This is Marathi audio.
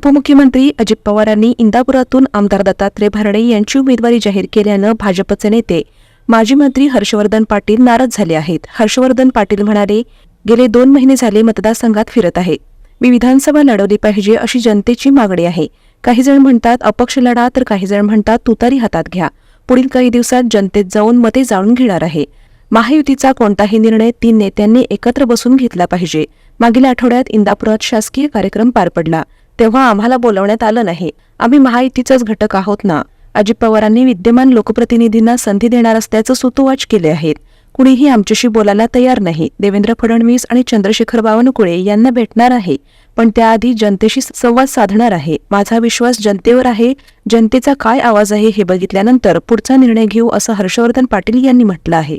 उपमुख्यमंत्री अजित पवारांनी इंदापुरातून आमदार दत्तात्रय भरणे यांची उमेदवारी जाहीर केल्यानं भाजपचे नेते माजी मंत्री हर्षवर्धन पाटील नाराज झाले आहेत. हर्षवर्धन पाटील म्हणाले गेले दोन महिने झाले मतदारसंघात फिरत आहे. मी विधानसभा लढवली पाहिजे अशी जनतेची मागणी आहे. काही जण म्हणतात अपक्ष लढा तर काही जण म्हणतात तुतारी हातात घ्या. पुढील काही दिवसात जनतेत जाऊन मते जाणून घेणार आहे. महायुतीचा कोणताही निर्णय तीन नेत्यांनी एकत्र बसून घेतला पाहिजे. मागील आठवड्यात इंदापुरात शासकीय कार्यक्रम पार पडला. तेव्हा आम्हाला बोलवण्यात आलं नाही. आम्ही महायुतीचाच घटक आहोत ना? अजित पवारांनी विद्यमान लोकप्रतिनिधींना संधी देणार असल्याचं सुतोवाच केले आहेत. कुणीही आमच्याशी बोलायला तयार नाही. देवेंद्र फडणवीस आणि चंद्रशेखर बावनकुळे यांना भेटणार आहे. पण त्याआधी जनतेशी संवाद साधणार आहे. माझा विश्वास जनतेवर आहे. जनतेचा काय आवाज आहे हे बघितल्यानंतर पुढचा निर्णय घेऊ असं हर्षवर्धन पाटील यांनी म्हटलं आहे.